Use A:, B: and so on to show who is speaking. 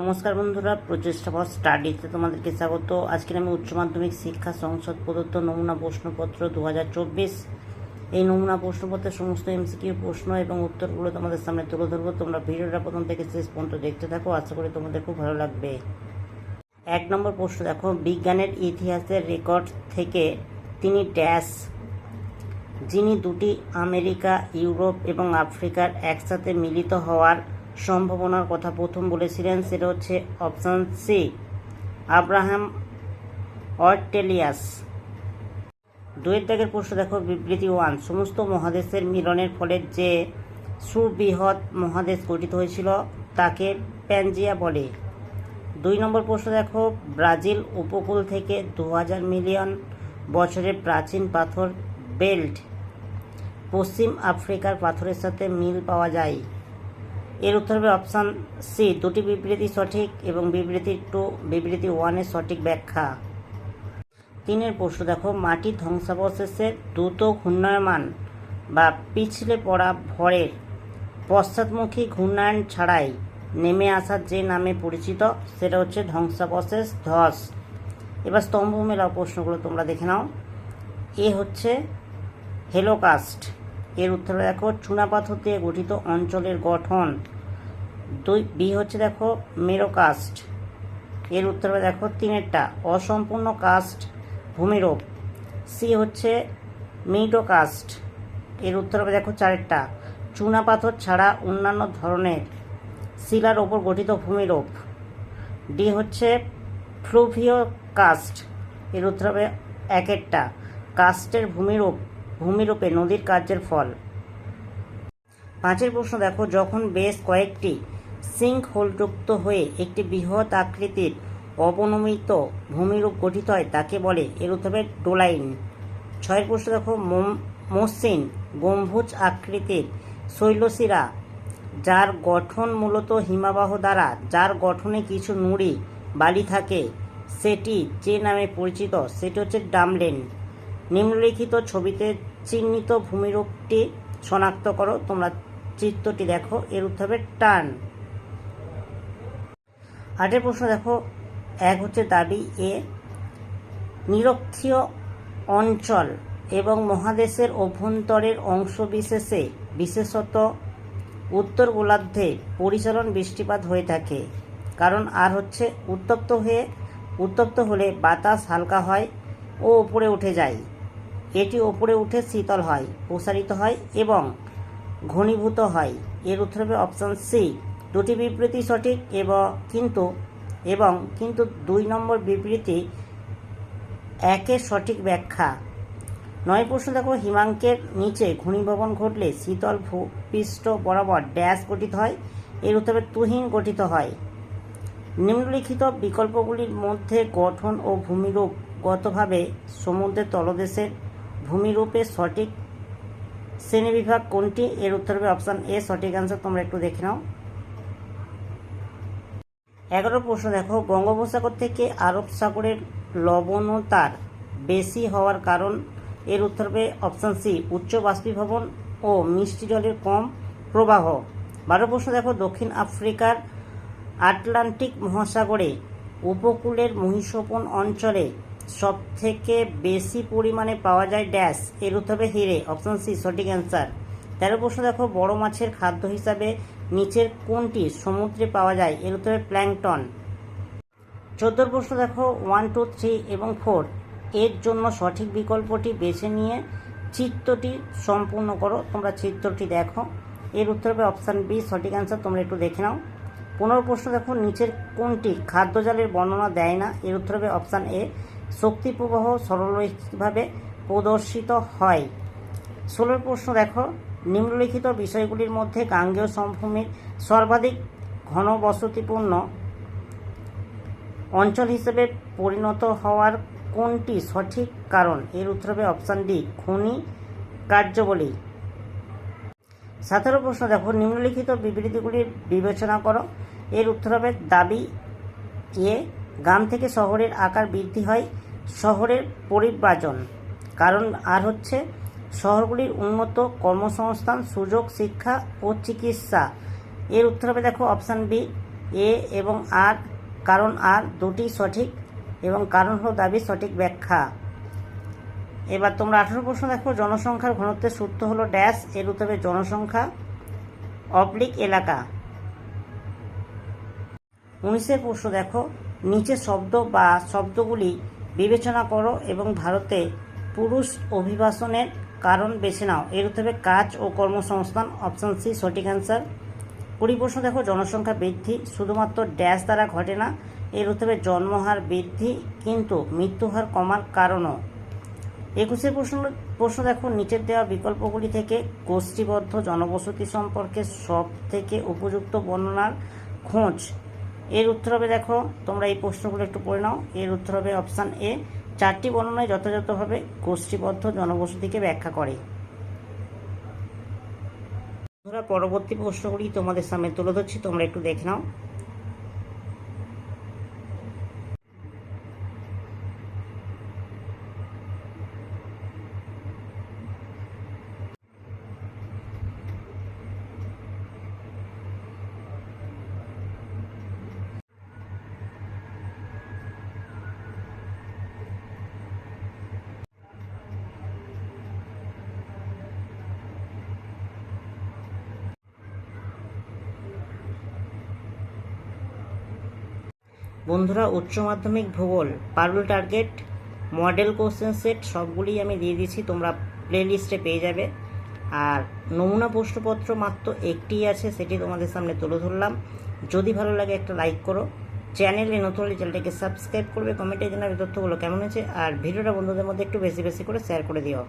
A: নমস্কার বন্ধুরা প্রচেষ্টা ফর স্টাডিতে তোমাদেরকে স্বাগত। আজকে আমি উচ্চ মাধ্যমিক শিক্ষা সংসদ প্রদত্ত নমুনা প্রশ্নপত্র দু হাজার চব্বিশ। এই নমুনা প্রশ্নপত্রের সমস্ত এমসিকিউ প্রশ্ন এবং উত্তরগুলো তোমাদের সামনে তুলে ধরবো। তোমরা ভিডিওটা প্রথম থেকে শেষ পর্যন্ত দেখতে থাকো, আশা করি তোমাদের খুব ভালো লাগবে। এক নম্বর প্রশ্ন, দেখো, বিজ্ঞানের ইতিহাসের রেকর্ড থেকে তিনি ড্যাশ, যিনি দুটি আমেরিকা, ইউরোপ এবং আফ্রিকার একসাথে মিলিত হওয়ার সম্ভাবনার কথা প্রথম বলেছিলেন সেটা হচ্ছে অপশান সি, আব্রাহাম অর্টেলিয়াস। দুয়ের দাগের প্রশ্ন দেখো, বিবৃতি ওয়ান, সমস্ত মহাদেশের মিলনের ফলে যে সুবৃহৎ মহাদেশ গঠিত হয়েছিল তাকে প্যানজিয়া বলে। দুই নম্বর প্রশ্ন দেখো, ব্রাজিল উপকূল থেকে দু হাজার মিলিয়ন বছরের প্রাচীন পাথর, বেল্ট, পশ্চিম আফ্রিকার পাথরের সাথে মিল পাওয়া যায়। এর উত্তর হবে অপশান সি দুটি বিবৃতি সঠিক এবং বিবৃতি টু বিবৃতি ওয়ানের সঠিক ব্যাখ্যা। তিনের প্রশ্ন, দেখো মাটির ধ্বংসাবশেষে দ্রুত ঘূর্ণায়মান বা পিছলে পড়া ভরের পশ্চাৎমুখী ঘূর্ণায়ন ছাড়াই নেমে আসা যে নামে পরিচিত, সেটা হচ্ছে ধ্বংসাবশেষ ধস। এবার স্তম্ভ মেলা প্রশ্নগুলো তোমরা দেখে নাও। এ হচ্ছে হেলোকাস্ট। এর উত্তরে দেখো, চুনাপাথর দিয়ে গঠিত অঞ্চলের গঠন। দুই বি হচ্ছে দেখো মেরোকাস্ট এর উত্তরে দেখো তিনেরটা। অসম্পূর্ণ কাস্ট ভূমিরূপ সি হচ্ছে মিডোকাস্ট এর উত্তরে দেখো চারেরটা। চুনাপাথর ছাড়া অন্যান্য ধরনের শিলার ওপর গঠিত ভূমিরূপ ডি হচ্ছে ফ্লুভিও কাস্ট এর উত্তর হবে একেরটা কাস্টের ভূমিরূপ ভূমিরূপে নদীর কার্যের ফল। পাঁচের প্রশ্ন দেখো, যখন বেশ কয়েকটি সিঙ্ক হোলযুক্ত হয়ে একটি বৃহৎ আকৃতির অবনমিত ভূমিরূপ গঠিত হয়, তাকে বলে এর উত্তর হবে ডোলাইন। ছয়ের প্রশ্ন দেখো মসৃণ গম্বুজ আকৃতির শৈলশিরা, যার গঠন মূলত হিমাবাহ দ্বারা, যার গঠনে কিছু নুড়ি বালি থাকে, সেটি যে নামে পরিচিত, সেটি হচ্ছে ডামলেন। নিম্নলিখিত ছবিতে চিহ্নিত ভূমিরূপটি শনাক্ত করো, তোমরা চিত্রটি দেখো এর উত্তর টান আটের প্রশ্ন দেখো। এক হচ্ছে দাবি এ, নিরক্ষীয় অঞ্চল এবং মহাদেশের অভ্যন্তরের অংশবিশেষে বিশেষত উত্তর গোলার্ধে পরিচালন বৃষ্টিপাত হয়ে থাকে। কারণ আর হচ্ছে উত্তপ্ত হয়ে, উত্তপ্ত হলে বাতাস হালকা হয় ও উপরে উঠে যায়। এটি ওপরে উঠে শীতল হয়, প্রসারিত হয় এবং ঘনীভূত হয়। এর উত্তর হবে অপশান সি দুটি বিবৃতি সঠিক এবং কিন্তু এবং কিন্তু দুই নম্বর বিবৃতি একের সঠিক ব্যাখ্যা। নয় প্রশ্ন দেখো, হিমাঙ্কের নিচে ঘূর্ণিভবন ঘটলে শীতল ভূপৃষ্ঠ বরাবর ড্যাশ গঠিত হয়, এর উত্তরে তুহিন গঠিত হয়। নিম্নলিখিত বিকল্পগুলির মধ্যে গঠন ও ভূমিরূপগতভাবে সমুদ্রের তলদেশের ভূমিরূপের সঠিক শ্রেণীবিভাগ কোনটি? এর উত্তর হবে অপশান এ। সঠিক অ্যান্সার তোমরা একটু দেখে নাও। এগারো প্রশ্ন দেখো। বঙ্গোপসাগর থেকে আরব সাগরের লবণতার বেশি হওয়ার কারণ, এর উত্তর হবে অপশান সি উচ্চ বাষ্পীভবন ও মিষ্টি জলের কম প্রবাহ। বারো প্রশ্ন দেখো, দক্ষিণ আফ্রিকার আটলান্টিক মহাসাগরে উপকূলের মহিষোপন অঞ্চলে সবথেকে বেশি পরিমাণে পাওয়া যায় ড্যাশ, এর উত্তর হবে হিরে। অপশন সি সঠিক অ্যান্সার তেরো প্রশ্ন দেখো, বড় মাছের খাদ্য হিসাবে নিচের কোনটি সমুদ্রে পাওয়া যায়? এর উত্তরে প্ল্যাংটন। চোদ্দোর প্রশ্ন দেখো ওয়ান টু থ্রি এবং ফোর এর জন্য সঠিক বিকল্পটি বেছে নিয়ে চিত্রটি সম্পূর্ণ করো। তোমরা চিত্রটি দেখো। এর উত্তর হবে অপশান বি সঠিক অ্যান্সার তোমরা একটু দেখে নাও। পনেরো প্রশ্ন দেখো, নিচের কোনটি খাদ্যজালের বর্ণনা দেয় না? এর উত্তর হবে অপশান এ শক্তি প্রবাহ সরলরৈখিকভাবে প্রদর্শিত হয়। ষোলোর প্রশ্ন দেখো নিম্নলিখিত বিষয়গুলির মধ্যে গাঙ্গেয় সমভূমির সর্বাধিক ঘনবসতিপূর্ণ অঞ্চল হিসেবে পরিণত হওয়ার কোনটি সঠিক কারণ? এর উত্তর হবে অপশান ডি, খনি কার্যবলী। সতেরো প্রশ্ন, দেখো, নিম্নলিখিত বিবৃতিগুলি বিবেচনা করো। এর উত্তর হবে দাবি এ, গ্রাম থেকে শহরের আকার বৃদ্ধি হয় শহরের পরিব্রাজন। কারণ আর হচ্ছে শহরগুলির উন্নত কর্মসংস্থান, সুযোগ, শিক্ষা ও চিকিৎসা। এর উত্তর হবে দেখো অপশান বি এ এবং আর কারণ আর দুটি সঠিক এবং কারণ হলো দাবির সঠিক ব্যাখ্যা। এবার তোমরা আঠারো প্রশ্ন দেখো, জনসংখ্যার ঘনত্বের সূত্র হলো ড্যাশ এর উত্তরে জনসংখ্যা অবলিক এলাকা। উনিশের প্রশ্ন দেখো, নিচে শব্দ বা শব্দগুলি বিবেচনা করো এবং ভারতে পুরুষ অভিবাসনের কারণ বেছে নাও। এর উত্তরে কাজ ও কর্মসংস্থান অপশন সি সঠিক অ্যান্সার কুড়ি প্রশ্ন দেখো, জনসংখ্যা বৃদ্ধি শুধুমাত্র ড্যাশ দ্বারা ঘটে না এর উত্তরে জন্মহার বৃদ্ধি কিন্তু মৃত্যুহার কমার কারণও। একুশের প্রশ্ন প্রশ্ন দেখো, নিচের দেওয়া বিকল্পগুলি থেকে গোষ্ঠীবদ্ধ জনবসতি সম্পর্কে সব থেকে উপযুক্ত বর্ণনার খোঁজ। এর উত্তর হবে দেখো, তোমরা এই প্রশ্নগুলো একটু পড়ে নাও। এর উত্তর হবে অপশান এ চারটি বর্ণনায় যথাযথভাবে গোষ্ঠীবদ্ধ জনবসতিকে ব্যাখ্যা করে। পরবর্তী প্রশ্নগুলি তোমাদের সামনে তুলে ধরছি, তোমরা একটু দেখে নাও। বন্ধুরা, উচ্চ মাধ্যমিক ভূগোল, Parul target model question set সবগুলি আমি দিয়ে দিয়েছি, তোমরা প্লে লিস্টে পেয়ে যাবে। আর নমুনা প্রশ্নপত্র মাত্র একটি আছে, সেটি তোমাদের সামনে তুলে ধরলাম। যদি ভালো লাগে একটা লাইক করো। চ্যানেলে নতুন হলে চ্যানেলটাকে সাবস্ক্রাইব করবে কমেন্টে জানাবে তথ্যগুলো কেমন হয়েছে, আর ভিডিওটা বন্ধুদের মধ্যে একটু বেশি বেশি করে শেয়ার করে দিও।